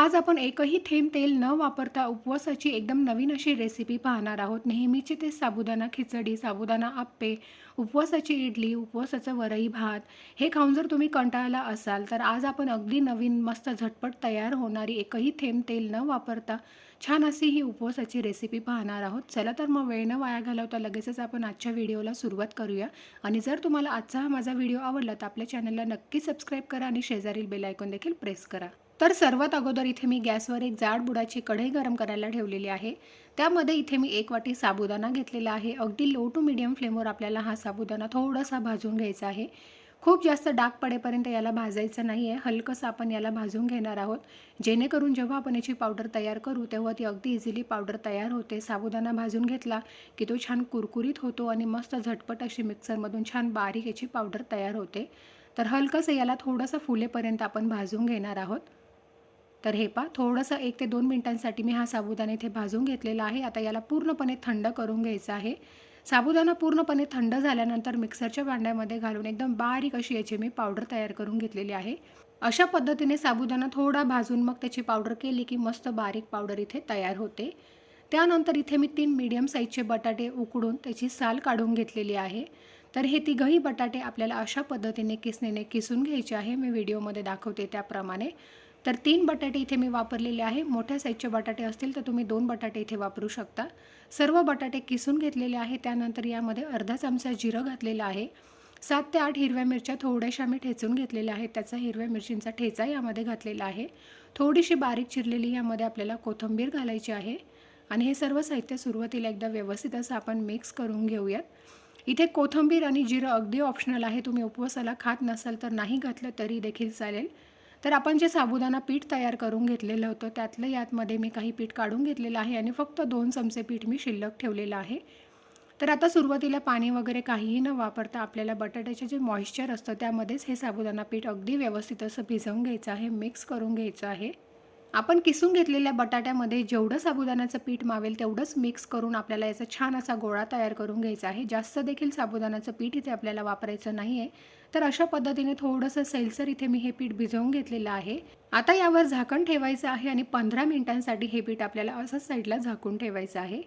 आज आपण एकही थेंब तेल न वापरता उपवासाची एकदम नवीन अशी रेसिपी पाहणार आहोत. नेहमीचे ते साबुदाणा खिचडी साबुदाणा आप्पे उपवासाची इडली उपवासाचं वरई भात हे खाऊन जर तुम्ही कंटाळला असाल तर आज आपण अगदी नवीन मस्त झटपट तयार होणारी एकही थेंब तेल न वापरता छान अशी ही उपवासाची रेसिपी पाहणार आहोत. चला तर मग वेळ न वाया घालवता लगेचच आपण आजच्या व्हिडिओला सुरुवात करूया. आणि जर तुम्हाला आजचा हा माझा व्हिडिओ आवडला तर आपल्या चॅनलला नक्की सबस्क्राईब करा आणि शेजारील बेल आयकॉन देखील प्रेस करा. तर सर्वात अगोदर इथे मी गॅसवर एक जाड बुडाची कढई गरम करायला ठेवलेली आहे. त्यामध्ये इथे मी एक वाटी साबुदाणा घेतलेला आहे. अगदी लो टू मिडियम फ्लेमवर आपल्याला हा साबुदाणा थोडासा भाजून घ्यायचा आहे. खूप जास्त डाग पडेपर्यंत याला भाजायचं नाही आहे हलकंसं आपण याला भाजून घेणार आहोत. जेणेकरून जेव्हा आपण याची पावडर तयार करू तेव्हा ती अगदी इझिली पावडर तयार होते. साबुदाणा भाजून घेतला की तो छान कुरकुरीत होतो आणि मस्त झटपट अशी मिक्सरमधून छान बारीक याची पावडर तयार होते. तर हलकंसं याला थोडंसं फुलेपर्यंत आपण भाजून घेणार आहोत. तर हे पा थोडंसं एक ते दोन मिनटांसाठी मी हा साबुदाणा इथे भाजून घेतलेला आहे. आता याला पूर्णपणे थंड करून घ्यायचं आहे. साबुदाणा पूर्णपणे थंड झाल्यानंतर मिक्सरच्या भांड्यामध्ये घालून एकदम बारीक अशी याची मी पावडर तयार करून घेतलेली आहे. अशा पद्धतीने साबुदाणा थोडा भाजून मग त्याची पावडर केली की मस्त बारीक पावडर इथे तयार होते. त्यानंतर इथे मी तीन मीडियम साईजचे बटाटे उकडून त्याची साल काढून घेतलेली आहे. तर हे तिघही बटाटे आपल्याला अशा पद्धतीने किसणीने किसून घ्यायचे आहे. मी व्हिडिओमध्ये दाखवते त्याप्रमाणे. तर तीन बटाटे इथे मी वापरलेले आहे. मोठ्या साईजचे बटाटे असतील तर तुम्ही दोन बटाटे इथे वापरू शकता. सर्व बटाटे किसून घेतलेले आहे. त्यानंतर यामध्ये अर्धा चमचा जिरं घातलेलं आहे. सात ते आठ हिरव्या मिरच्या थोड्याशा मी ठेचून घेतलेल्या आहेत. त्याचा हिरव्या मिरचींचा ठेचा यामध्ये घातलेला आहे. थोडीशी बारीक चिरलेली यामध्ये आपल्याला कोथिंबीर घालायची आहे. आणि हे सर्व साहित्य सुरुवातीला एकदा व्यवस्थित असं आपण मिक्स करून घेऊयात. इथे कोथिंबीर आणि जिरं अगदी ऑप्शनल आहे. तुम्ही उपवासाला खात नसाल तर नाही घातलं तरी देखील चालेल. तर आपण जे साबुदाणा पीठ तयार करून घेतलेलं होतं त्यातलं यातमध्ये मी काही पीठ काढून घेतलेलं आहे आणि फक्त दोन चमचे पीठ मी शिल्लक ठेवलेलं आहे. तर आता सुरुवातीला पाणी वगैरे काहीही न वापरता आपल्याला बटाट्याचे जे मॉइश्चर असतं त्यामध्येच हे साबुदाणा पीठ अगदी व्यवस्थित असं भिजवून घ्यायचं आहे मिक्स करून घ्यायचं आहे. आपण किसून घेतलेल्या बटाट्यामध्ये जेवढं साबुदाण्याचं पीठ मावेल तेवढंच मिक्स करून आपल्याला याचा छान असा गोळा तयार करून घ्यायचा आहे. जास्त देखील साबुदाण्याचं पीठ इथे आपल्याला वापरायचं नाही आहे तर अशा पद्धतीने थोडंसं सैलसर इथे मी हे पीठ भिजवून घेतलेलं आहे. आता यावर झाकण ठेवायचं आहे आणि पंधरा मिनिटांसाठी हे पीठ आपल्याला असंच साईडला झाकून ठेवायचं आहे.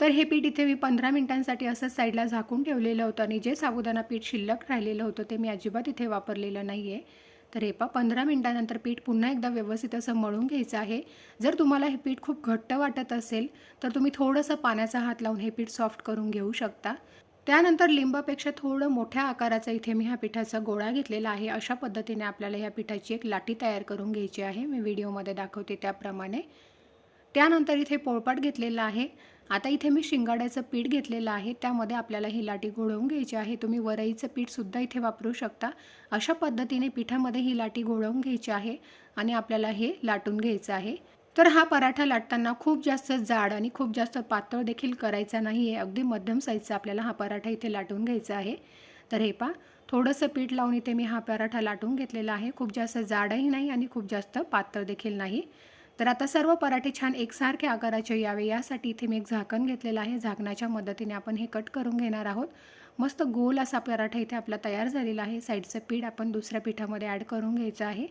तर हे पीठ इथे मी पंधरा मिनिटांसाठी असंच साईडला झाकून ठेवलेलं होतं आणि जे साबुदाणा पीठ शिल्लक राहिलेलं होतं ते मी अजिबात इथे वापरलेलं नाही आहे तर हे पा पंधरा मिनटानंतर पीठ पुन्हा एकदा व्यवस्थित असं मळून घ्यायचं आहे. जर तुम्हाला हे पीठ खूप घट्ट वाटत असेल तर तुम्ही थोडंसं पाण्याचा हात लावून हे पीठ सॉफ्ट करून घेऊ शकता. त्यानंतर लिंबापेक्षा थोडं मोठ्या आकाराचा इथे मी ह्या पिठाचा गोळा घेतलेला आहे. अशा पद्धतीने आपल्याला ह्या पिठाची एक लाटी तयार करून घ्यायची आहे. मी व्हिडिओमध्ये दाखवते त्याप्रमाणे. त्यानंतर इथे पोळपाट घेतलेला आहे. आता इथे मी शिंगाड्याचं पीठ घेतलेलं आहे. त्यामध्ये आपल्याला ही लाटी घोळवून घ्यायची आहे. तुम्ही वरईचं पीठसुद्धा इथे वापरू शकता. अशा पद्धतीने पिठामध्ये ही लाटी घोळवून घ्यायची आहे आणि आपल्याला हे लाटून घ्यायचं आहे. तर हा पराठा लाटताना खूप जास्त जाड आणि खूप जास्त पातळ देखील करायचा नाही आहे अगदी मध्यम साईजचा आपल्याला हा पराठा इथे लाटून घ्यायचा आहे. तर हे पा थोडंसं पीठ लावून इथे मी हा पराठा लाटून घेतलेला आहे. खूप जास्त जाडही नाही आणि खूप जास्त पातळ देखील नाही. तर आता सर्व पराठे छान एकसारखे आकाराचे यावे यासाठी इथे मी एक झाकण घेतलेलं आहे. झाकणाच्या मदतीने आपण हे कट करून घेणार आहोत. मस्त गोल असा पराठा इथे आपला तयार झालेला आहे. साईडचं पीठ आपण दुसऱ्या पिठामध्ये ॲड करून घ्यायचं आहे.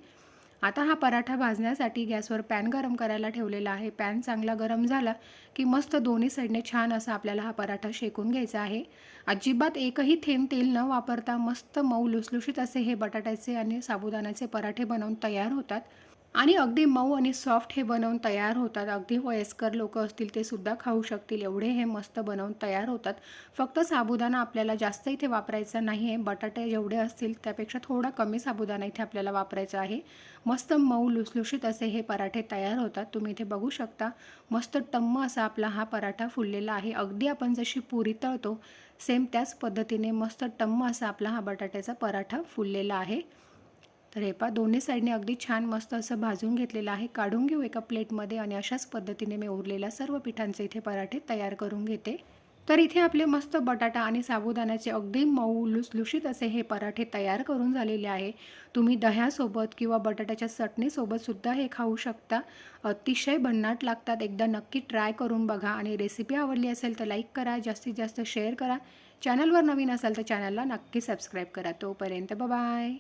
आता हा पराठा भाजण्यासाठी गॅसवर पॅन गरम करायला ठेवलेला आहे. पॅन चांगला गरम झाला की मस्त दोन्ही साईडने छान असा आपल्याला हा पराठा शेकून घ्यायचा आहे. अजिबात एकही थेंब तेल न वापरता मस्त मऊ लुसलुशीत असे हे बटाट्याचे आणि साबुदाण्याचे पराठे बनवून तयार होतात. आणि अगदी मऊ आणि सॉफ्ट हे बनवून तयार होतात. अगदी वयस्कर लोक असतील ते सुद्धा खाऊ शकतील. एवढे हे मस्त बनवून तयार होतात. फक्त साबुदाणा आपल्याला जास्त इथे वापरायचा नाही आहे. बटाटे जेवढे असतील त्यापेक्षा थोडा कमी साबुदाणा इथे आपल्याला वापरायचा आहे. मस्त मऊ लुसलुशीत असे हे पराठे तयार होतात. तुम्ही इथे बघू शकता. मस्त टम्म असा आपला हा पराठा फुललेला आहे. अगदी आपण जशी पुरी तळतो सेम त्याच पद्धतीने मस्त टम्म असा आपला हा बटाट्याचा पराठा फुललेला आहे. तर हे पा दोन्ही साईडने अगदी छान मस्त असं भाजून घेतलेलं आहे. काढून घेऊ एका प्लेटमध्ये आणि अशाच पद्धतीने मी उरलेल्या सर्व पिठांचे इथे पराठे तयार करून घेते. तर इथे आपले मस्त बटाटा आणि साबुदाण्याचे अगदी मऊ लुसलुशीत असे हे पराठे तयार करून झालेले आहे. तुम्ही दह्यासोबत किंवा बटाट्याच्या चटणीसोबतसुद्धा हे खाऊ शकता. अतिशय भन्नाट लागतात. एकदा नक्की ट्राय करून बघा आणि रेसिपी आवडली असेल तर लाईक करा जास्तीत जास्त शेअर करा. चॅनलवर नवीन असाल तर चॅनलला नक्की सबस्क्राईब करा. तोपर्यंत बाय